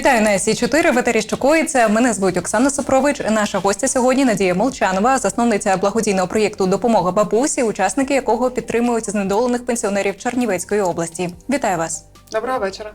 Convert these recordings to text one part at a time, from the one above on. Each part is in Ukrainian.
Вітаю на Сі 4 в етері що. Мене звуть Оксана Сопрович. Наша гостя сьогодні Надія Молчанова, засновниця благодійного проєкту Допомога бабусі, учасники якого підтримують знедолених пенсіонерів Чернівецької області. Вітаю вас! Доброго вечора.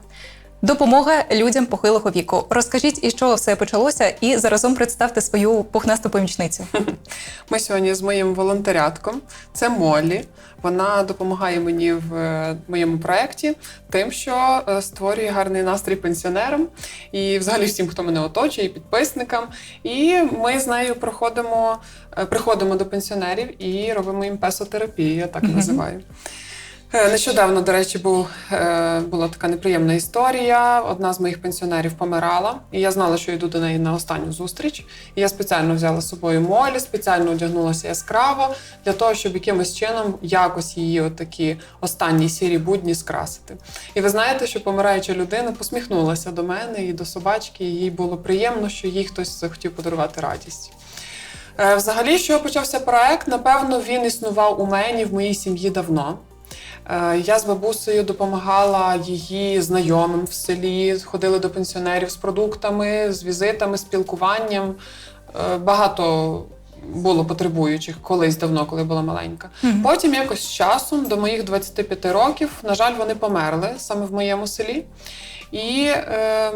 Допомога людям похилого віку. Розкажіть, із чого все почалося, і заразом представте свою пухнасту помічницю. Ми сьогодні з моїм волонтерятком. Це Моллі. Вона допомагає мені в е, моєму проєкті тим, що е, створює гарний настрій пенсіонерам і взагалі всім, хто мене оточує, і підписникам. І ми з нею проходимо, е, приходимо до пенсіонерів і робимо їм песотерапію, я так Мгм. називаю. Е, Нещодавно, до речі, був, е, була така неприємна історія. Одна з моїх пенсіонерів помирала, і я знала, що йду до неї на останню зустріч. І я спеціально взяла з собою молі, спеціально одягнулася яскраво для того, щоб якимось чином якось її отакі останні сірі будні скрасити. І ви знаєте, що помираюча людина посміхнулася до мене і до собачки. і Їй було приємно, що їй хтось захотів подарувати радість. Е, Взагалі, що почався проект, напевно, він існував у мені в моїй сім'ї давно. Е, Я з бабусею допомагала її знайомим в селі, ходили до пенсіонерів з продуктами, з візитами, спілкуванням. Е, Багато було потребуючих колись давно, коли була маленька. Мгм. Потім якось з часом, до моїх 25 років, на жаль, вони померли саме в моєму селі. І е,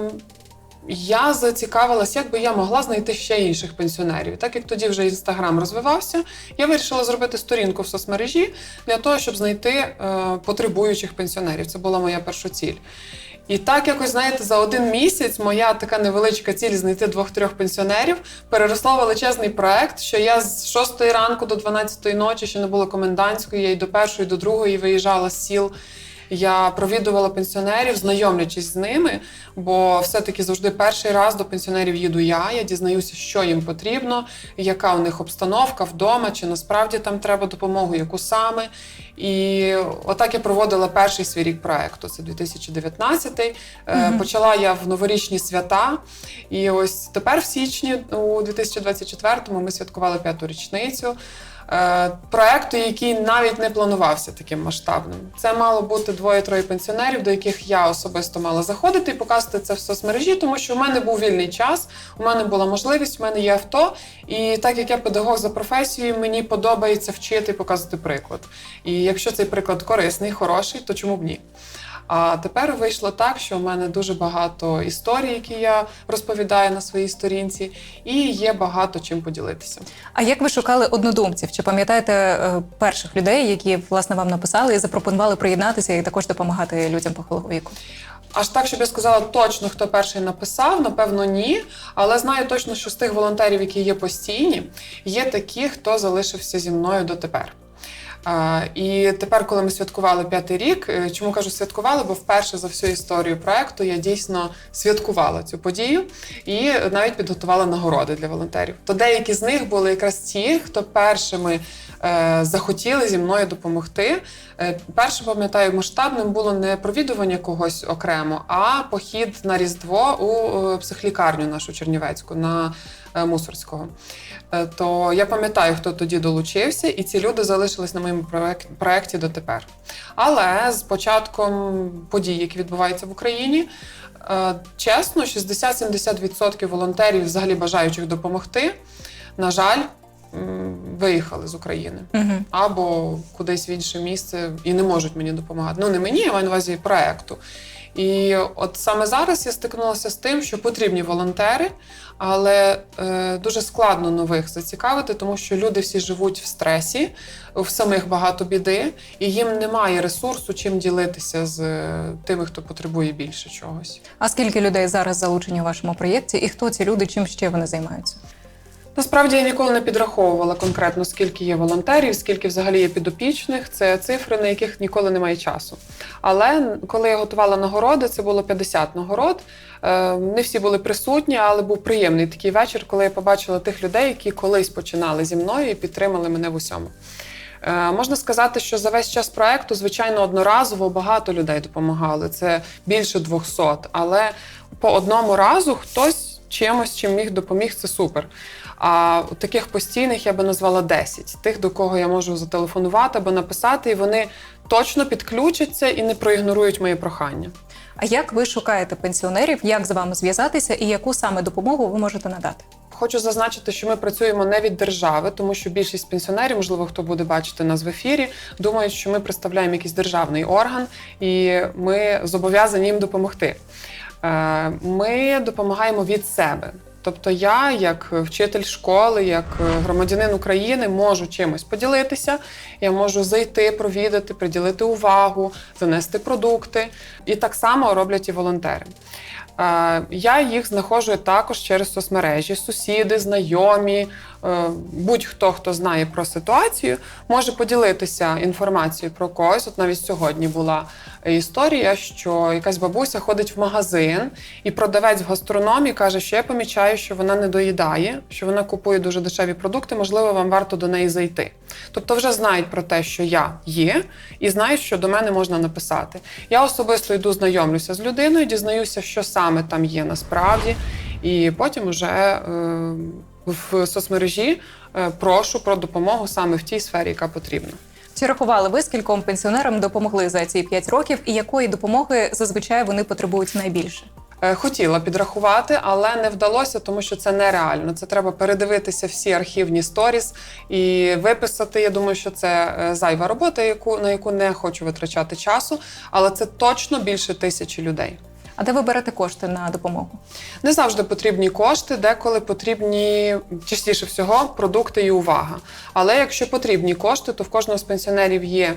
я зацікавилася, як би я могла знайти ще інших пенсіонерів. Так як тоді вже інстаграм розвивався, я вирішила зробити сторінку в соцмережі для того, щоб знайти е, потребуючих пенсіонерів. Це була моя перша ціль. І так, якось, знаєте, за один місяць моя така невеличка ціль знайти двох-трьох пенсіонерів переросла величезний проект, що я з 6 ранку до 12 ночі, ще не було комендантської, я й до першої, і до другої виїжджала з сіл. Я провідувала пенсіонерів, знайомлячись з ними, бо все-таки завжди перший раз до пенсіонерів їду я. Я дізнаюся, що їм потрібно, яка у них обстановка вдома, чи насправді там треба допомогу, яку саме. І отак я проводила перший свій рік проекту. Це 2019. Е, Мгм. Почала я в новорічні свята. І ось тепер, в січні, у 2024-му, ми святкували п'яту річницю. Е, Проекту, який навіть не планувався таким масштабним. Це мало бути двоє-троє пенсіонерів, до яких я особисто мала заходити і показувати це в соцмережі, тому що в мене був вільний час, у мене була можливість, у мене є авто. І так як я педагог за професією, мені подобається вчити і показувати приклад. І якщо цей приклад корисний, хороший, то чому б ні? А тепер вийшло так, що в мене дуже багато історій, які я розповідаю на своїй сторінці, і є багато чим поділитися. А як ви шукали однодумців? Чи пам'ятаєте е, перших людей, які власне вам написали і запропонували приєднатися і також допомагати людям похилого віку? Аж так, щоб я сказала точно, хто перший написав, напевно, ні. Але знаю точно, що з тих волонтерів, які є постійні, є такі, хто залишився зі мною дотепер. І тепер, коли ми святкували п'ятий рік, е, чому кажу святкували? Бо вперше за всю історію проекту я дійсно святкувала цю подію і навіть підготувала нагороди для волонтерів. То деякі з них були якраз ті, хто першими е, захотіли зі мною допомогти. Е, перше, пам'ятаю, масштабним було не провідування когось окремо, а похід на Різдво у психлікарню нашу Чернівецьку на Мусорського. Е, То я пам'ятаю, хто тоді долучився, і ці люди залишились на моєму проекті дотепер. Але з початком подій, які відбуваються в Україні, е, чесно, 60-70% волонтерів, взагалі бажаючих допомогти, на жаль, виїхали з України Угу. або кудись в інше місце і не можуть мені допомагати. Ну не мені, я маю на увазі проекту. І от саме зараз я стикнулася з тим, що потрібні волонтери, але е, дуже складно нових зацікавити, тому що люди всі живуть в стресі, в самих багато біди, і їм немає ресурсу, чим ділитися з е, тими, хто потребує більше чогось. А скільки людей зараз залучені у вашому проєкті, і хто ці люди, чим ще вони займаються? Насправді я ніколи не підраховувала конкретно, скільки є волонтерів, скільки взагалі є підопічних. Це цифри, на яких ніколи немає часу. Але коли я готувала нагороди, це було 50 нагород. Е, Не всі були присутні, але був приємний такий вечір, коли я побачила тих людей, які колись починали зі мною і підтримали мене в усьому. Е, Можна сказати, що за весь час проекту, звичайно, одноразово багато людей допомагали. Це більше 200, але по одному разу хтось чимось, чим міг допоміг, це супер. А таких постійних я би назвала 10. Тих, до кого я можу зателефонувати або написати, і вони точно підключаться і не проігнорують моє прохання. А як ви шукаєте пенсіонерів, як з вами зв'язатися і яку саме допомогу ви можете надати? Хочу зазначити, що ми працюємо не від держави, тому що більшість пенсіонерів, можливо, хто буде бачити нас в ефірі, думають, що ми представляємо якийсь державний орган і ми зобов'язані їм допомогти. Е, Ми допомагаємо від себе. Тобто, я, як вчитель школи, як громадянин України, можу чимось поділитися. Я можу зайти, провідати, приділити увагу, занести продукти. І так само роблять і волонтери. Е, Я їх знаходжу також через соцмережі. Сусіди, знайомі, е, будь-хто, хто знає про ситуацію, може поділитися інформацією про когось. От навіть сьогодні була історія, що якась бабуся ходить в магазин, і продавець в гастрономі каже, що я помічаю, що вона не доїдає, що вона купує дуже дешеві продукти. Можливо, вам варто до неї зайти. Тобто, вже знають про те, що я є, і знають, що до мене можна написати. Я особисто йду знайомлюся з людиною, дізнаюся, що саме там є насправді, і потім уже е, в соцмережі е, прошу про допомогу саме в тій сфері, яка потрібна. Чи рахували ви, скільком пенсіонерам допомогли за ці 5 років, і якої допомоги зазвичай вони потребують найбільше? Е, Хотіла підрахувати, але не вдалося, тому що це нереально. Це треба передивитися всі архівні сторіс і виписати. Я думаю, що це е, зайва робота, яку на яку не хочу витрачати часу, але це точно більше тисячі людей. А де ви берете кошти на допомогу? Не завжди потрібні кошти, деколи потрібні частіше всього продукти і увага. Але якщо потрібні кошти, то в кожного з пенсіонерів є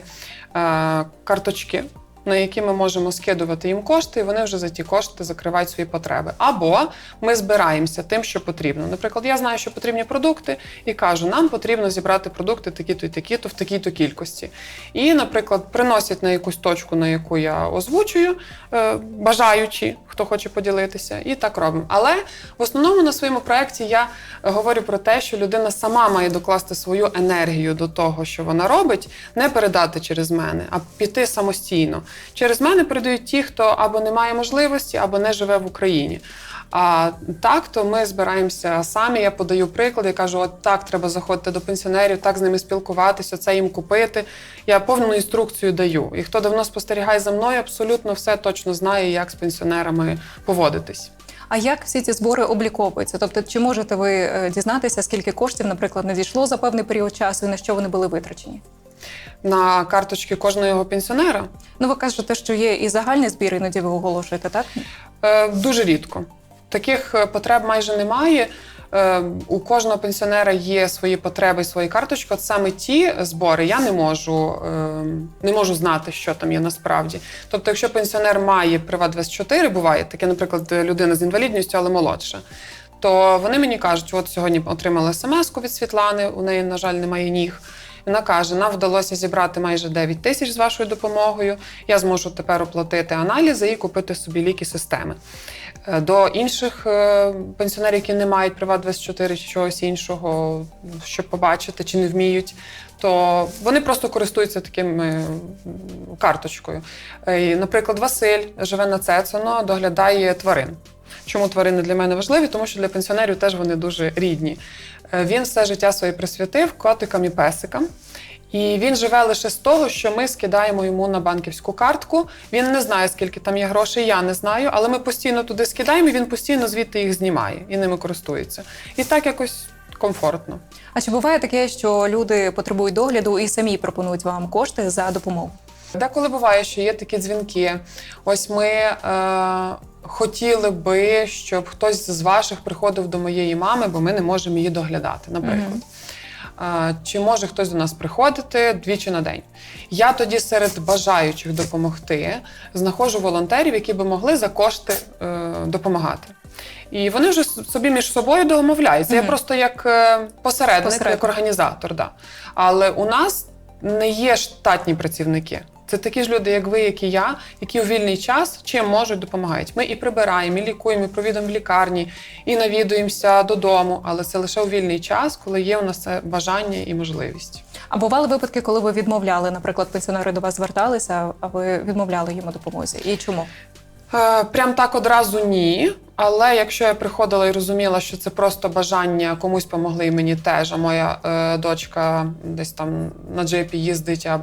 е, карточки. На які ми можемо скидувати їм кошти, і вони вже за ті кошти закривають свої потреби. Або ми збираємося тим, що потрібно. Наприклад, я знаю, що потрібні продукти, і кажу, нам потрібно зібрати продукти такі-то і такі-то в такій-то кількості. І, наприклад, приносять на якусь точку, на яку я озвучую, е, бажаючи, хто хоче поділитися, і так робимо. Але в основному на своєму проєкті я говорю про те, що людина сама має докласти свою енергію до того, що вона робить, не передати через мене, а піти самостійно. Через мене передають ті, хто або не має можливості, або не живе в Україні. А так, то ми збираємося самі. Я подаю приклад, я кажу: от так треба заходити до пенсіонерів, так з ними спілкуватися, це їм купити. Я повну інструкцію даю. І хто давно спостерігає за мною, абсолютно все точно знає, як з пенсіонерами поводитись. А як всі ці збори обліковуються? Тобто, чи можете ви е, дізнатися, скільки коштів, наприклад, надійшло за певний період часу і на що вони були витрачені? На карточки кожного пенсіонера Ну, ви кажете, що є і загальний збір, іноді ви оголошуєте, так? Е, Дуже рідко. Таких е, потреб майже немає. Е, У кожного пенсіонера є свої потреби, свої карточки. От саме ті збори я не можу, не можу знати, що там є насправді. Тобто, якщо пенсіонер має Приват 24 буває таке, наприклад, людина з інвалідністю, але молодша. То вони мені кажуть, от сьогодні отримали смс-ку від Світлани, у неї, на жаль, немає ніг. Вона каже: нам вдалося зібрати майже 9 тисяч з вашою допомогою. Я зможу тепер оплатити аналізи і купити собі ліки системи. Е, До інших е, пенсіонерів, які не мають Приват 24 чи чогось іншого, щоб побачити чи не вміють, то вони просто користуються такими карточкою. Е, Наприклад, Василь живе на Цецено, доглядає тварин. Чому тварини для мене важливі? Тому що для пенсіонерів теж вони дуже рідні. Е, Він все життя своє присвятив котикам і песикам. І він живе лише з того, що ми скидаємо йому на банківську картку. Він не знає, скільки там є грошей, я не знаю, але ми постійно туди скидаємо, і він постійно звідти їх знімає і ними користується. І так якось комфортно. А чи буває таке, що люди потребують догляду і самі пропонують вам кошти за допомогу? Деколи буває, що є такі дзвінки. Ось ми е, хотіли би, щоб хтось з ваших приходив до моєї мами, бо ми не можемо її доглядати, наприклад. Е, Чи може хтось до нас приходити двічі на день? Я тоді серед бажаючих допомогти знаходжу волонтерів, які би могли за кошти е, допомагати. І вони вже собі між собою домовляються. Я Мгм. просто як е, посередник, Посередник. як організатор. Да. Але у нас не є штатні працівники. Це такі ж люди, як ви, як і я, які у вільний час чим можуть допомагають. Ми і прибираємо, і лікуємо, і провідуємо в лікарні, і навідуємося додому. Але це лише у вільний час, коли є у нас бажання і можливість. А бували випадки, коли ви відмовляли, наприклад, пенсіонери до вас зверталися, а ви відмовляли їм у допомозі? І чому? Е, Прям так одразу ні. Але якщо я приходила і розуміла, що це просто бажання комусь помогли і мені теж, а моя е, дочка десь там на джипі їздить, а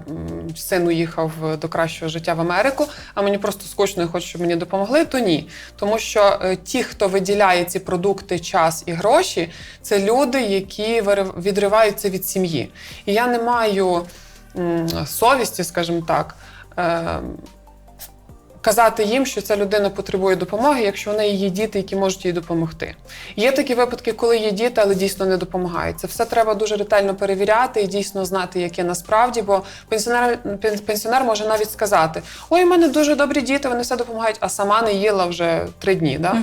син уїхав до кращого життя в Америку, а мені просто скучно і хочу, щоб мені допомогли, то ні. Тому що е, ті, хто виділяє ці продукти, час і гроші, це люди, які відриваються від сім'ї. І я не маю м, совісті, скажімо так. Е, казати їм, що ця людина потребує допомоги, якщо в неї є діти, які можуть їй допомогти. Є такі випадки, коли є діти, але дійсно не допомагають. Це все треба дуже ретельно перевіряти і дійсно знати, яке насправді, бо пенсіонер, пенсіонер може навіть сказати: Ой, у мене дуже добрі діти, вони все допомагають, а сама не їла вже три дні. Да?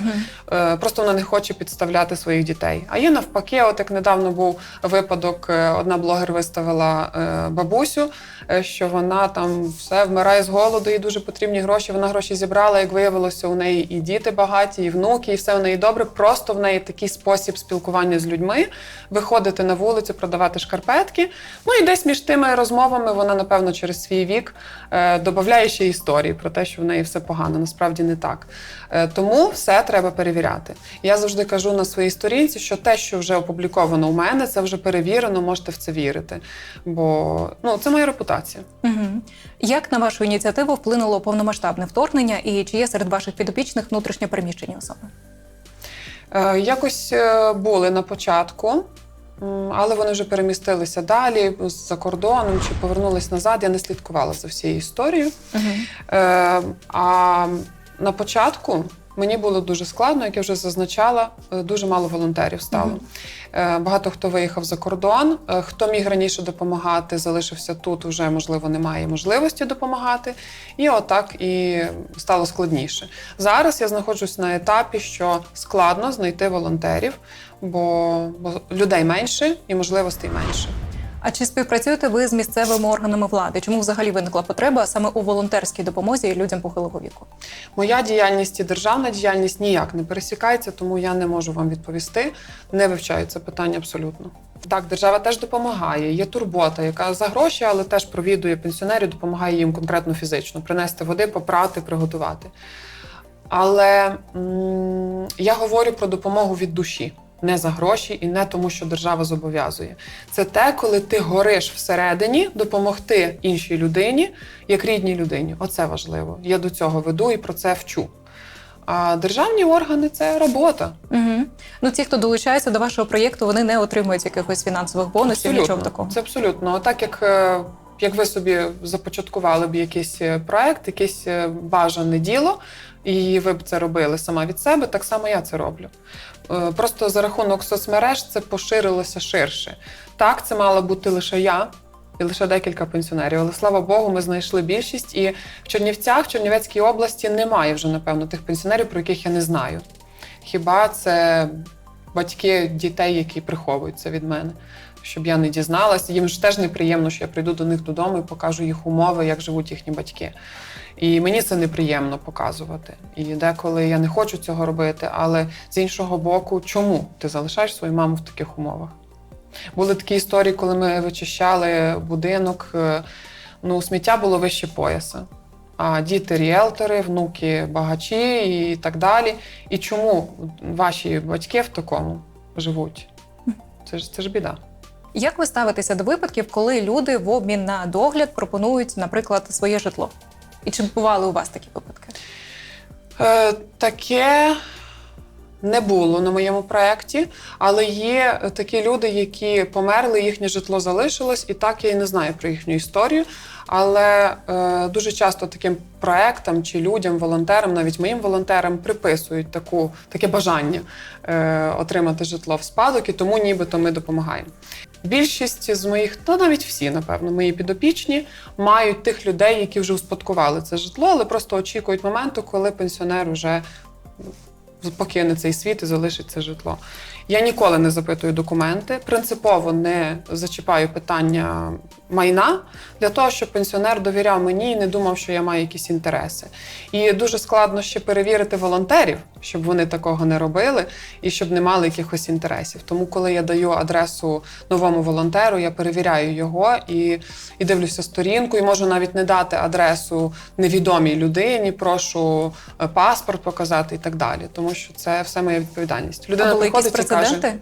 Е, Просто вона не хоче підставляти своїх дітей. А є навпаки, от як недавно був випадок, е, одна блогер виставила е, бабусю, що вона там все вмирає з голоду, їй дуже потрібні гроші. Вона гроші зібрала, як виявилося, у неї і діти багаті, і внуки, і все в неї добре. Просто в неї такий спосіб спілкування з людьми, виходити на вулицю, продавати шкарпетки. Ну і десь між тими розмовами вона, напевно, через свій вік додає ще історії про те, що в неї все погано. Насправді не так. Е, тому все треба перевіряти. Я завжди кажу на своїй сторінці, що те, що вже опубліковано у мене, це вже перевірено, можете в це вірити. Бо ну, це моя репутація. Угу. Як на вашу ініціативу вплинуло повномасштабне вторгнення і чи є серед ваших підопічних внутрішньо переміщені особи? Е, Якось е, були на початку, але вони вже перемістилися далі за кордоном чи повернулись назад. Я не слідкувала за всією історією. Угу. Е, А на початку мені було дуже складно, як я вже зазначала, е, дуже мало волонтерів стало. Мгм. Е, Багато хто виїхав за кордон, хто міг раніше допомагати, залишився тут, вже можливо немає можливості допомагати. І отак і стало складніше. Зараз я знаходжусь на етапі, що складно знайти волонтерів, бо, бо людей менше і можливостей менше. А чи співпрацюєте ви з місцевими органами влади? Чому взагалі виникла потреба саме у волонтерській допомозі людям похилого віку? Моя діяльність і державна діяльність ніяк не пересікається, тому я не можу вам відповісти. Не вивчаю це питання абсолютно. Так, держава теж допомагає. Є турбота, яка за гроші, але теж провідує пенсіонерів, допомагає їм конкретно фізично принести води, попрати, приготувати. Але м- я говорю про допомогу від душі. Не за гроші і не тому, що держава зобов'язує. Це те, коли ти гориш всередині допомогти іншій людині, як рідній людині. Оце важливо. Я до цього веду і про це вчу. А державні органи це робота. Угу. Ну, ті, хто долучається до вашого проєкту, вони не отримують якихось фінансових бонусів, нічого такого. Це абсолютно. Отак, як, е, як ви собі започаткували б якийсь е, проект, якесь е, бажане діло, і ви б це робили сама від себе, так само я це роблю. Е, Просто за рахунок соцмереж це поширилося ширше. Так, це мала бути лише я. І лише декілька пенсіонерів. Але слава Богу, ми знайшли більшість. І в Чернівцях, в Чернівецькій області, немає вже, напевно, тих пенсіонерів, про яких я не знаю. Хіба це батьки дітей, які приховуються від мене, щоб я не дізналась. Їм ж теж неприємно, що я прийду до них додому і покажу їх умови, як живуть їхні батьки. І мені це неприємно показувати. І деколи я не хочу цього робити, але з іншого боку, чому ти залишаєш свою маму в таких умовах? Були такі історії, коли ми вичищали будинок. е, Ну, сміття було вище пояса. А діти ріелтори, внуки багачі і так далі. І чому ваші батьки в такому живуть? Це ж це ж біда. Як ви ставитеся до випадків, коли люди в обмін на догляд пропонують, наприклад, своє житло? І чи бували у вас такі випадки? Е, таке не було на моєму проєкті, але є такі люди, які померли, їхнє житло залишилось, і так я і не знаю про їхню історію. Але е, дуже часто таким проектам чи людям, волонтерам, навіть моїм волонтерам, приписують таку, таке бажання е, отримати житло в спадок, і тому нібито ми допомагаємо. Більшість з моїх, та навіть всі, напевно, мої підопічні мають тих людей, які вже успадкували це житло, але просто очікують моменту, коли пенсіонер вже покине цей світ і залишить це житло. Я ніколи не запитую документи, принципово не зачіпаю питання майна для того, щоб пенсіонер довіряв мені і не думав, що я маю якісь інтереси. І дуже складно ще перевірити волонтерів, щоб вони такого не робили і щоб не мали якихось інтересів. Тому, коли я даю адресу новому волонтеру, я перевіряю його і, і дивлюся сторінку, і можу навіть не дати адресу невідомій людині, прошу е, паспорт показати і так далі. Тому що це все моя відповідальність. Людина а були якісь прецеденти?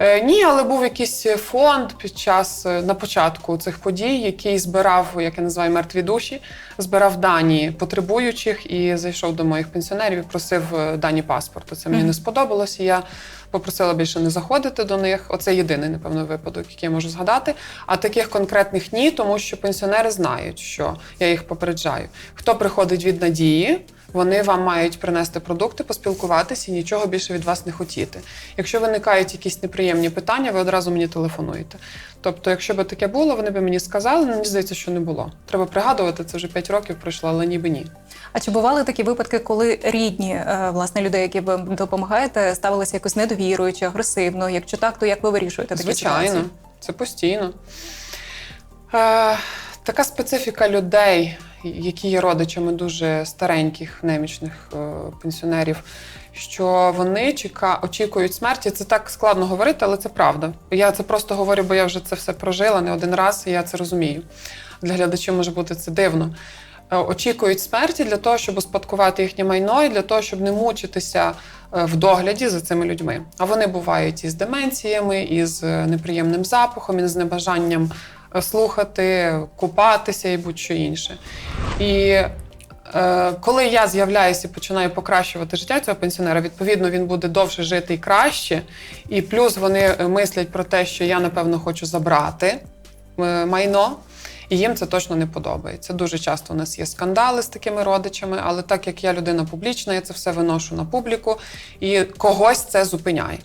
Е, Ні, але був якийсь фонд під час е, на початку цих подій, який збирав, як я називаю, мертві душі, збирав дані потребуючих і зайшов до моїх пенсіонерів і просив е, дані паспорту. Це мені Мгм. не сподобалося. Я попросила більше не заходити до них. Оце єдиний, напевно, випадок, який я можу згадати. А таких конкретних ні, тому що пенсіонери знають, що я їх попереджаю. Хто приходить від надії, вони вам мають принести продукти, поспілкуватися і нічого більше від вас не хотіти. Якщо виникають якісь неприємні питання, ви одразу мені телефонуєте. Тобто, якщо б таке було, вони б мені сказали, але мені здається, що не було. Треба пригадувати, це вже 5 років пройшло, але ніби ні. А чи бували такі випадки, коли рідні е, власне людей, які ви допомагаєте, ставилися якось недовіруючи, агресивно? Якщо так, то як ви вирішуєте такі Звичайно, ситуації? це постійно. Е, така специфіка людей, які є родичами дуже стареньких немічних е, пенсіонерів, що вони чека, очікують смерті. Це так складно говорити, але це правда. Я це просто говорю, бо я вже це все прожила не один раз, і я це розумію. Для глядачів може бути це дивно. Е, Очікують смерті для того, щоб успадкувати їхнє майно, і для того, щоб не мучитися е, в догляді за цими людьми. А вони бувають із деменціями, із е, неприємним запахом, із небажанням е, слухати, купатися і будь-що інше. І е, коли я з'являюся і починаю покращувати життя цього пенсіонера, відповідно він буде довше жити і краще. І плюс вони мислять про те, що я напевно хочу забрати е, майно. І їм це точно не подобається. Дуже часто у нас є скандали з такими родичами, але так як я людина публічна, я це все виношу на публіку, і когось це зупиняє.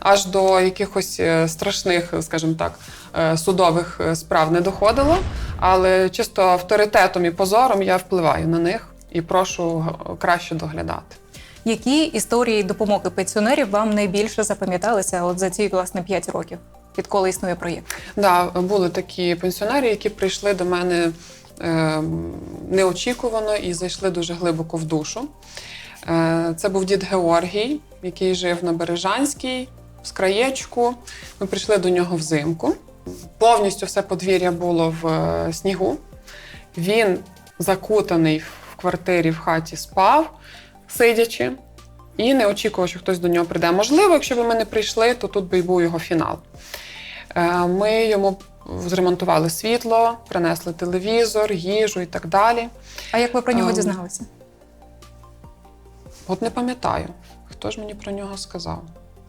Аж до якихось е, страшних, скажімо так, е, судових е, справ не доходило, але чисто авторитетом і позором я впливаю на них і прошу краще доглядати. Які історії допомоги пенсіонерів вам найбільше запам'яталися от за ці власне 5 років, відколи існує проєкт? Да, були такі пенсіонери, які прийшли до мене е, неочікувано і зайшли дуже глибоко в душу. Е, це був дід Георгій, який жив на Бережанській, з краєчку. Ми прийшли до нього взимку. Повністю все подвір'я було в е, снігу. Він закутаний в квартирі в хаті спав, сидячи, і не очікував, що хтось до нього прийде. Можливо, якщо б ми не прийшли, то тут би й був його фінал. Е, Ми йому зремонтували світло, принесли телевізор, їжу і так далі. А як ви про нього Ем, дізналися? От не пам'ятаю, хто ж мені про нього сказав.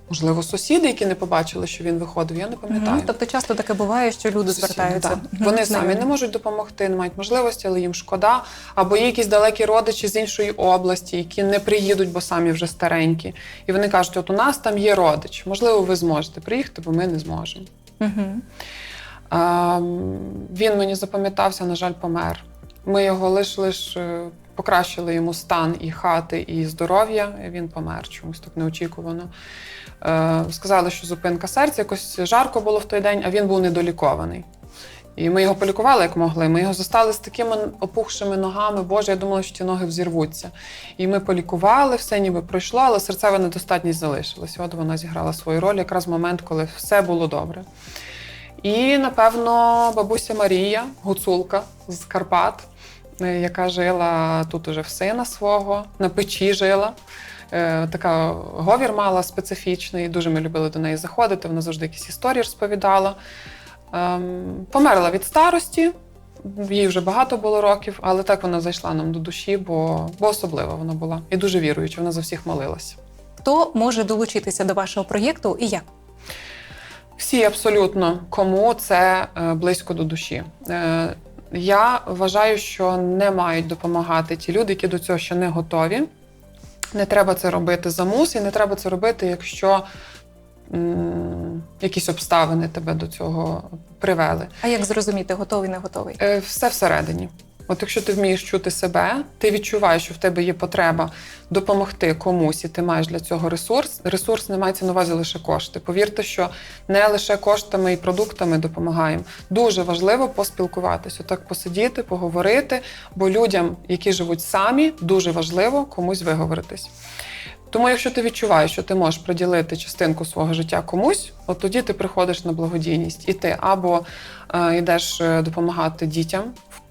Можливо, сусіди, які не побачили, що він виходив, я не пам'ятаю. Мгм. Тобто часто таке буває, що люди Сусіди, звертаються. так. Мгм, Вони самі не можуть допомогти, не мають можливості, але їм шкода. Або є якісь далекі родичі з іншої області, які не приїдуть, бо самі вже старенькі. І вони кажуть: от у нас там є родич, можливо, ви зможете приїхати, бо ми не зможемо. А, він мені запам'ятався, на жаль, помер. Ми його лиш лиш е, покращили йому стан і хати, і здоров'я. Він помер чомусь так неочікувано. Е, сказали, що зупинка серця, якось жарко було в той день, а він був недолікований. І ми його полікували як могли. Ми його застали з такими опухшими ногами. Боже, я думала, що ті ноги взірвуться. І ми полікували, все ніби пройшло, але серцева недостатність залишилась. От вона зіграла свою роль якраз в момент, коли все було добре. І, напевно, бабуся Марія, гуцулка з Карпат, яка жила тут уже в сина свого, на печі жила. Е, Така говір мала специфічний, дуже ми любили до неї заходити. Вона завжди якісь історії розповідала. Ем, Померла від старості, їй вже багато було років, але так вона зайшла нам до душі, бо, бо особлива вона була. І дуже віруюча, вона за всіх молилася. Хто може долучитися до вашого проєкту і як? Всі абсолютно кому це е, близько до душі. Я вважаю, що не мають допомагати ті люди, які до цього ще не готові. Не треба це робити за мус, і не треба це робити, якщо м, якісь обставини тебе до цього привели. А як зрозуміти, готовий, не готовий? Е, Все всередині. От якщо ти вмієш чути себе, ти відчуваєш, що в тебе є потреба допомогти комусь, і ти маєш для цього ресурс. Ресурс не мається на увазі лише кошти. Повірте, що не лише коштами і продуктами допомагаємо. Дуже важливо поспілкуватися, отак посидіти, поговорити, бо людям, які живуть самі, дуже важливо комусь виговоритись. Тому, якщо ти відчуваєш, що ти можеш приділити частинку свого життя комусь, от тоді ти приходиш на благодійність, і ти або е, йдеш е, допомагати дітям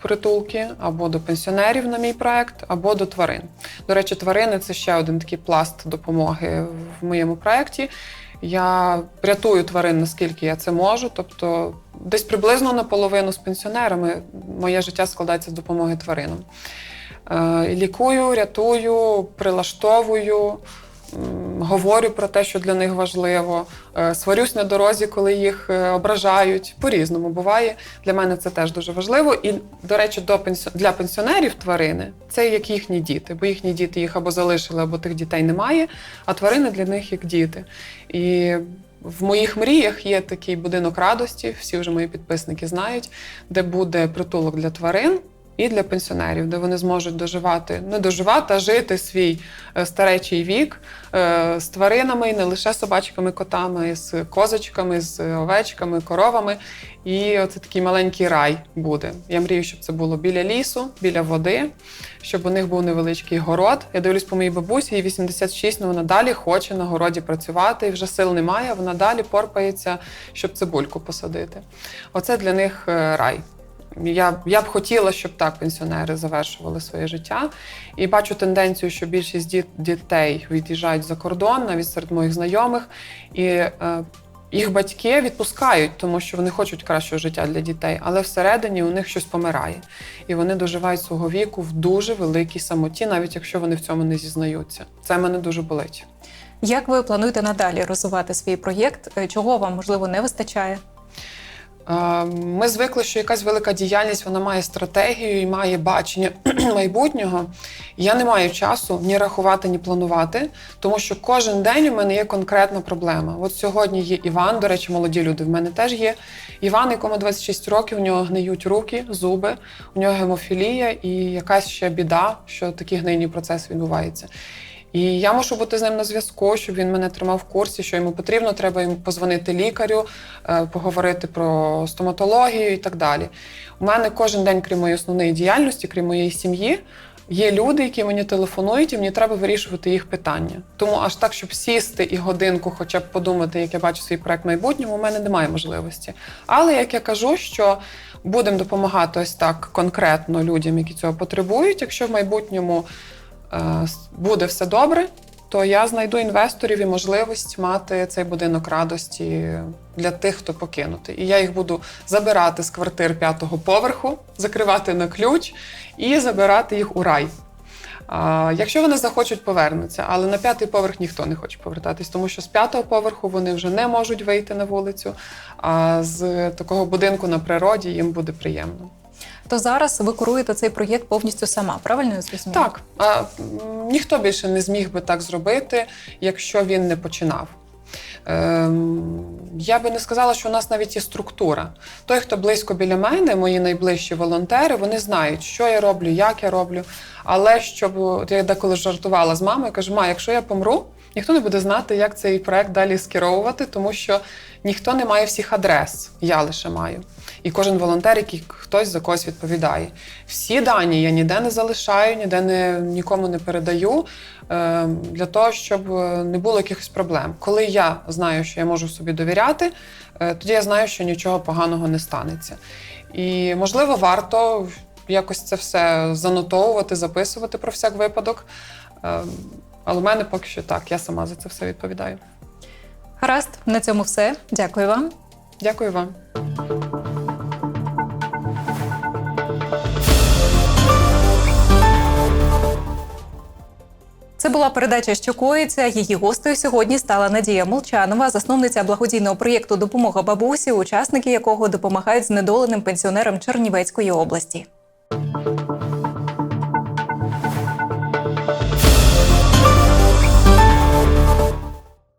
притулки, або до пенсіонерів на мій проект, або до тварин. До речі, тварини це ще один такий пласт допомоги в моєму проєкті. Я рятую тварин, наскільки я це можу. Тобто, десь приблизно наполовину з пенсіонерами моє життя складається з допомоги тваринам. Е, Лікую, рятую, прилаштовую, говорю про те, що для них важливо. Е, Сварюсь на дорозі, коли їх е, ображають. По-різному буває. Для мене це теж дуже важливо. І, до речі, до для пенсіонерів тварини це як їхні діти, бо їхні діти їх або залишили, або тих дітей немає, а тварини для них як діти. І в моїх мріях є такий будинок радості, всі вже мої підписники знають, де буде притулок для тварин. І для пенсіонерів, де вони зможуть доживати, не доживати, а жити свій е, старечий вік е, з тваринами, не лише собачками, котами, з козочками, з овечками, коровами. І оце такий маленький рай буде. Я мрію, щоб це було біля лісу, біля води, щоб у них був невеличкий город. Я дивлюсь по моїй бабусі, їй 86, але вона далі хоче на городі працювати, і вже сил немає. Вона далі порпається, щоб цибульку посадити. Оце для них е, рай. Я, я б хотіла, щоб так пенсіонери завершували своє життя. І бачу тенденцію, що більшість діт, дітей від'їжджають за кордон, навіть серед моїх знайомих, і е, їх батьки відпускають, тому що вони хочуть кращого життя для дітей, але всередині у них щось помирає. І вони доживають свого віку в дуже великій самоті, навіть якщо вони в цьому не зізнаються. Це мене дуже болить. Як ви плануєте надалі розвивати свій проєкт? Е, Чого вам можливо не вистачає? Е, Ми звикли, що якась велика діяльність вона має стратегію і має бачення майбутнього. Я не маю часу ні рахувати, ні планувати, тому що кожен день у мене є конкретна проблема. От сьогодні є Іван, до речі, молоді люди в мене теж є. Іван, якому 26 років, у нього гниють руки, зуби, у нього гемофілія і якась ще біда, що такий гнийний процес відбувається. І я мушу бути з ним на зв'язку, щоб він мене тримав в курсі, що йому потрібно. Треба йому позвонити лікарю, е, поговорити про стоматологію і так далі. У мене кожен день, крім моєї основної діяльності, крім моєї сім'ї, є люди, які мені телефонують, і мені треба вирішувати їх питання. Тому аж так, щоб сісти і годинку, хоча б подумати, як я бачу свій проект в майбутньому, у мене немає можливості. Але як я кажу, що будемо допомагати ось так конкретно людям, які цього потребують, якщо в майбутньому буде все добре, то я знайду інвесторів і можливість мати цей будинок радості для тих, хто покинутий. І я їх буду забирати з квартир п'ятого поверху, закривати на ключ і забирати їх у рай. А, якщо вони захочуть, повернуться, але на п'ятий поверх ніхто не хоче повертатись, тому що з п'ятого поверху вони вже не можуть вийти на вулицю, а з такого будинку на природі їм буде приємно. То зараз ви куруєте цей проєкт повністю сама, правильно я зрозуміла? Так, а, ніхто більше не зміг би так зробити, якщо він не починав. Ем, я би не сказала, що у нас навіть є структура. Той, хто близько біля мене, мої найближчі волонтери, вони знають, що я роблю, як я роблю. Але щоб я деколи жартувала з мамою, кажу, ма, якщо я помру, ніхто не буде знати, як цей проект далі скеровувати, тому що ніхто не має всіх адрес, я лише маю. І кожен волонтер, який хтось за когось відповідає. Всі дані я ніде не залишаю, ніде не, нікому не передаю е, для того, щоб е, не було якихось проблем. Коли я знаю, що я можу собі довіряти, е, тоді я знаю, що нічого поганого не станеться. І можливо, варто якось це все занотовувати, записувати про всяк випадок. Але в мене поки що так, я сама за це все відповідаю. Гаразд, на цьому все. Дякую вам. Дякую вам. Це була передача, що коїться. Її гостею сьогодні стала Надія Молчанова, засновниця благодійного проєкту Допомога бабусі, учасники якого допомагають знедоленим пенсіонерам Чернівецької області.